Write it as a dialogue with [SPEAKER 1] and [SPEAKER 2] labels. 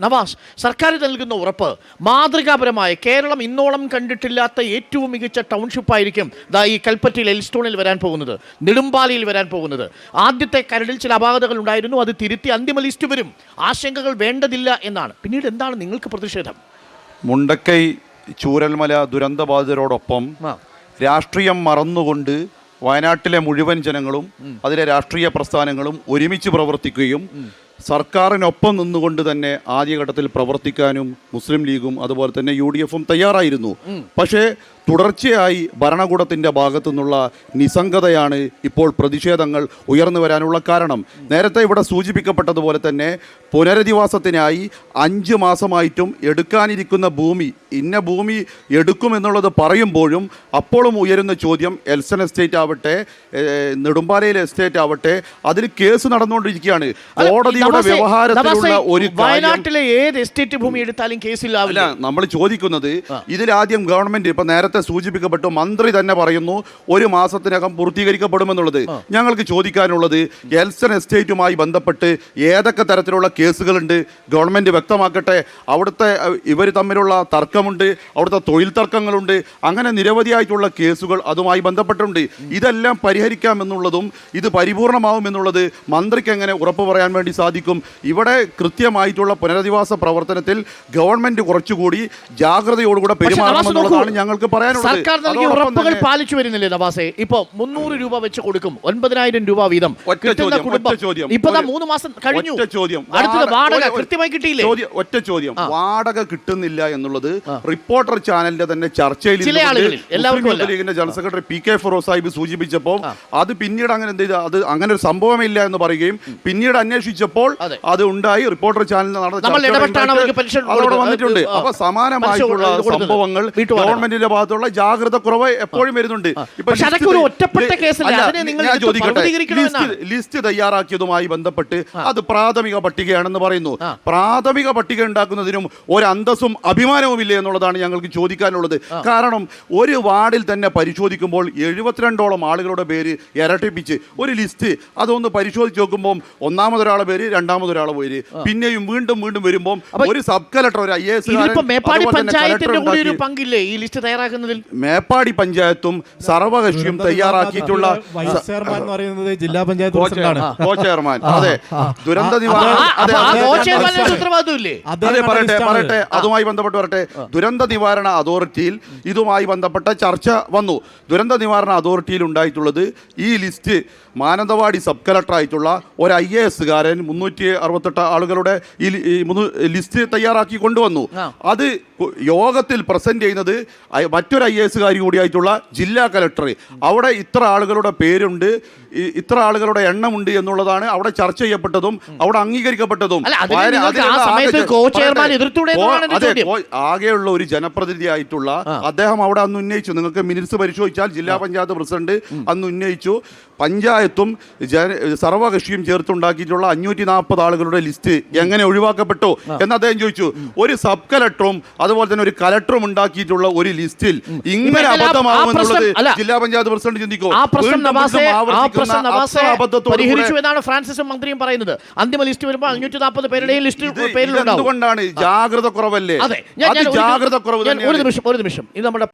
[SPEAKER 1] നവാസ് സർക്കാർ നൽകുന്ന ഉറപ്പ് മാതൃകാപരമായ കേരളം ഇന്നോളം കണ്ടിട്ടില്ലാത്ത ഏറ്റവും മികച്ച ടൗൺഷിപ്പായിരിക്കും ദാ ഈ കൽപ്പറ്റയിൽ എൽസ്റ്റോണിൽ വരാൻ പോകുന്നത് നെടുമ്പാലയിൽ വരാൻ പോകുന്നത്. ആദ്യത്തെ കരടിൽ ചില അപാകതകൾ ഉണ്ടായിരുന്നു അത് തിരുത്തി അന്തിമ ലിസ്റ്റ് വരും. ആശങ്കകൾ വേണ്ടതില്ല എന്നാണ്. പിന്നീട് എന്താണ് നിങ്ങൾക്ക് പ്രതിഷേധം?
[SPEAKER 2] മുണ്ടക്കൈ ചൂരൽമല ദുരന്തബാധിതരോടൊപ്പം. രാഷ്ട്രീയം മറന്നുകൊണ്ട് വയനാട്ടിലെ മുഴുവൻ ജനങ്ങളും അതിലെ രാഷ്ട്രീയ പ്രസ്ഥാനങ്ങളും ഒരുമിച്ച് പ്രവർത്തിക്കുകയും സർക്കാരിനൊപ്പം നിന്നുകൊണ്ട് തന്നെ ആദ്യഘട്ടത്തിൽ പ്രവർത്തിക്കാനും മുസ്ലിം ലീഗും അതുപോലെ തന്നെ യു ഡി എഫും തയ്യാറായിരുന്നു പക്ഷേ തുടർച്ചയായി ഭരണകൂടത്തിന്റെ ഭാഗത്തു നിന്നുള്ള നിസ്സംഗതയാണ് ഇപ്പോൾ പ്രതിഷേധങ്ങൾ ഉയർന്നു വരാനുള്ള കാരണം. നേരത്തെ ഇവിടെ സൂചിപ്പിക്കപ്പെട്ടതുപോലെ തന്നെ പുനരധിവാസത്തിനായി അഞ്ച് മാസമായിട്ടും എടുക്കാനിരിക്കുന്ന ഭൂമി ഇന്ന ഭൂമി എടുക്കുമെന്നുള്ളത് പറയുമ്പോഴും അപ്പോഴും ഉയരുന്ന ചോദ്യം എൽസൺ എസ്റ്റേറ്റ് ആവട്ടെ നെടുമ്പാലയിലെ എസ്റ്റേറ്റ് ആവട്ടെ അതിൽ കേസ് നടന്നുകൊണ്ടിരിക്കുകയാണ്.
[SPEAKER 1] കോടതി
[SPEAKER 2] വ്യവഹാരത്തിലുള്ള ഒരു
[SPEAKER 1] വയനാട്ടിലെ ഏത് എസ്റ്റേറ്റ് ഭൂമി എടുത്താലും കേസില്ലാവില്ല
[SPEAKER 2] നമ്മൾ ചോദിക്കുന്നത് ഇതിലാദ്യം ഗവൺമെന്റ് ഇപ്പൊ നേരത്തെ സൂചിപ്പിക്കപ്പെട്ടു മന്ത്രി തന്നെ പറയുന്നു ഒരു മാസത്തിനകം പൂർത്തീകരിക്കപ്പെടുമെന്നുള്ളത്. ഞങ്ങൾക്ക് ചോദിക്കാനുള്ളത് എൽസൺ എസ്റ്റേറ്റുമായി ബന്ധപ്പെട്ട് ഏതൊക്കെ തരത്തിലുള്ള കേസുകളുണ്ട്? ഗവൺമെന്റ് വ്യക്തമാക്കട്ടെ. അവിടുത്തെ ഇവർ തമ്മിലുള്ള തർക്കമുണ്ട് അവിടുത്തെ തൊഴിൽ തർക്കങ്ങളുണ്ട് അങ്ങനെ നിരവധിയായിട്ടുള്ള കേസുകൾ അതുമായി ബന്ധപ്പെട്ടുണ്ട് ഇതെല്ലാം പരിഹരിക്കാമെന്നുള്ളതും ഇത് പരിപൂർണമാവുമെന്നുള്ളത് മന്ത്രിക്ക് എങ്ങനെ ഉറപ്പ് പറയാൻ വേണ്ടി സാധിക്കും? ഇവിടെ കൃത്യമായിട്ടുള്ള പുനരധിവാസ പ്രവർത്തനത്തിൽ ഗവൺമെന്റ് കുറച്ചുകൂടി ജാഗ്രതയോടുകൂടെ പെരുമാറണമെന്നുള്ളതാണ് ഞങ്ങൾക്ക് പറയാനുള്ളത്.
[SPEAKER 1] സർക്കാർ നൽകിയ ഉറപ്പുകൾ പാലിച്ചു വരുന്നില്ലേ നവാസെ? ഇപ്പൊ മുന്നൂറ് രൂപ വെച്ച് കൊടുക്കും ഒൻപതിനായിരം രൂപ വീതം. ഇപ്പൊ മൂന്ന് മാസം കഴിഞ്ഞു.
[SPEAKER 2] ചോദ്യം.
[SPEAKER 1] വാടക കൃത്യമായി കിട്ടിയില്ലേ?
[SPEAKER 2] ഒറ്റ ചോദ്യം. വാടക കിട്ടുന്നില്ല എന്നുള്ളത് റിപ്പോർട്ടർ ചാനലിന്റെ തന്നെ ചർച്ചയിൽ. ലീഗിന്റെ general secretary P K Firoz Sahib സൂചിപ്പിച്ചപ്പോൾ അത് പിന്നീട് അങ്ങനെ എന്ത് ചെയ്തു? അത് അങ്ങനെ ഒരു സംഭവമില്ല എന്ന് പറയുകയും പിന്നീട് അന്വേഷിച്ചപ്പോൾ
[SPEAKER 1] അതെ.
[SPEAKER 2] അത് ഉണ്ടായി. റിപ്പോർട്ടർ ചാനലിൽ നടന്ന
[SPEAKER 1] നമ്മൾ
[SPEAKER 2] ചർച്ചയുടെ
[SPEAKER 1] ഇടപെട്ടാണ്
[SPEAKER 2] ഇmpact അതോടെ വന്നിട്ടുണ്ട്. അപ്പൊ സമാനമായിട്ടുള്ള സംഭവങ്ങൾ ഗവൺമെന്റിന്റെ ഭാഗത്തുള്ള ജാഗ്രത കുറവ് എപ്പോഴും വരുന്നുണ്ട്. ലിസ്റ്റ് തയ്യാറാക്കിയതുമായി ബന്ധപ്പെട്ട് അത് പ്രാഥമിക പട്ടികയാണെന്ന് പറയുന്നു. പ്രാഥമിക പട്ടിക ഉണ്ടാക്കുന്നതിനും ഒരു അന്തസ്സും അഭിമാനവും ഇല്ല എന്നുള്ളതാണ് ഞങ്ങൾക്ക് ചോദിക്കാനുള്ളത്. കാരണം ഒരു വാർഡിൽ തന്നെ പരിശോധിക്കുമ്പോൾ എഴുപത്തിരണ്ടോളം ആളുകളുടെ പേര് ഇരട്ടിപ്പിച്ച് ഒരു ലിസ്റ്റ് അതൊന്ന് പരിശോധിച്ച് നോക്കുമ്പോൾ ഒന്നാമതൊരാളെ പേര് രണ്ടാമതൊരാളെ പോയി പിന്നെയും വീണ്ടും വീണ്ടും വരുമ്പോൾ ഒരു സബ് കലക്ടർ ഒരു ഐ എസ്
[SPEAKER 1] മേപ്പാടി പഞ്ചായത്തിന്റെ കൂടി ഒരു പങ്കില്ലേ ഈ ലിസ്റ്റ് തയ്യാറാക്കുന്നതിൽ
[SPEAKER 2] മേപ്പാടി പഞ്ചായത്തും സർവകക്ഷിയും തയ്യാറാക്കിയിട്ടുള്ള
[SPEAKER 3] ചെയർമാൻ എന്ന് പറയുന്നത് ജില്ലാ പഞ്ചായത്ത് പ്രസിഡന്റാണ്
[SPEAKER 2] കോ ചെയർമാൻ അതെ ദുരന്ത നിവാരണ അതെ, പറയട്ടെ പറയട്ടെ അതുമായി ബന്ധപ്പെട്ട് പറയട്ടെ ദുരന്ത നിവാരണ അതോറിറ്റിയിൽ ഇതുമായി ബന്ധപ്പെട്ട ചർച്ച വന്നു ദുരന്ത നിവാരണ അതോറിറ്റിയിൽ ഉണ്ടായിട്ടുള്ളത് ഈ ലിസ്റ്റ് മാനന്തവാടി സബ് കളക്ടർ ആയിട്ടുള്ള ഒരു ഐ എ എസുകാരൻ മുന്നൂറ്റി അറുപത്തെട്ട് ആളുകളുടെ ഈ ലിസ്റ്റ് തയ്യാറാക്കി കൊണ്ടുവന്നു. അത് യോഗത്തിൽ പ്രസന്റ് ചെയ്യുന്നത് മറ്റൊരു ഐ എ എസുകാരി കൂടിയായിട്ടുള്ള ജില്ലാ കലക്ടർ അവിടെ ഇത്ര ആളുകളുടെ പേരുണ്ട് ഇത്ര ആളുകളുടെ എണ്ണമുണ്ട് എന്നുള്ളതാണ് അവിടെ ചർച്ച ചെയ്യപ്പെട്ടതും അവിടെ അംഗീകരിക്കപ്പെട്ടതും. ആകെയുള്ള ഒരു ജനപ്രതിനിധി ആയിട്ടുള്ള അദ്ദേഹം അവിടെ അന്ന് ഉന്നയിച്ചു. നിങ്ങൾക്ക് മിനിറ്റ്സ് പരിശോധിച്ചാൽ ജില്ലാ പഞ്ചായത്ത് പ്രസിഡന്റ് അന്ന് ഉന്നയിച്ചു. പഞ്ചായത്തും സർവകക്ഷിയും ചേർത്തുണ്ടാക്കിയിട്ടുള്ള അഞ്ഞൂറ്റി നാൽപ്പത് ആളുകളുടെ ലിസ്റ്റ് എങ്ങനെ ഒഴിവാക്കപ്പെട്ടു എന്ന് അദ്ദേഹം ചോദിച്ചു. ഒരു സബ് കലക്ടറും അതുപോലെ തന്നെ ഒരു കലക്ടറും ഉണ്ടാക്കിയിട്ടുള്ള ഒരു ലിസ്റ്റിൽ ഇങ്ങനെ
[SPEAKER 1] അബദ്ധമാകുമെന്നുള്ളത്
[SPEAKER 2] അബദ്ധമാവുമെന്നുള്ളത് ജില്ലാ പഞ്ചായത്ത് പ്രസിഡന്റ് ചിന്തിക്കോ?
[SPEAKER 1] പരിഹരിച്ചു എന്നാണ് ഫ്രാൻസിസും മന്ത്രിയും പറയുന്നത്. അന്തിമ ലിസ്റ്റ് വരുമ്പോൾ അഞ്ഞൂറ്റി നാൽപ്പത് പേരുടെയും ലിസ്റ്റ്
[SPEAKER 2] എന്തുകൊണ്ടാണ്
[SPEAKER 1] പേരിലുണ്ടാവും.
[SPEAKER 2] ജാഗ്രത കുറവല്ലേ?
[SPEAKER 1] അതെ
[SPEAKER 2] ജാഗ്രത കുറവ്
[SPEAKER 1] ഒരു നിമിഷം ഒരു നിമിഷം. ഇത് നമ്മുടെ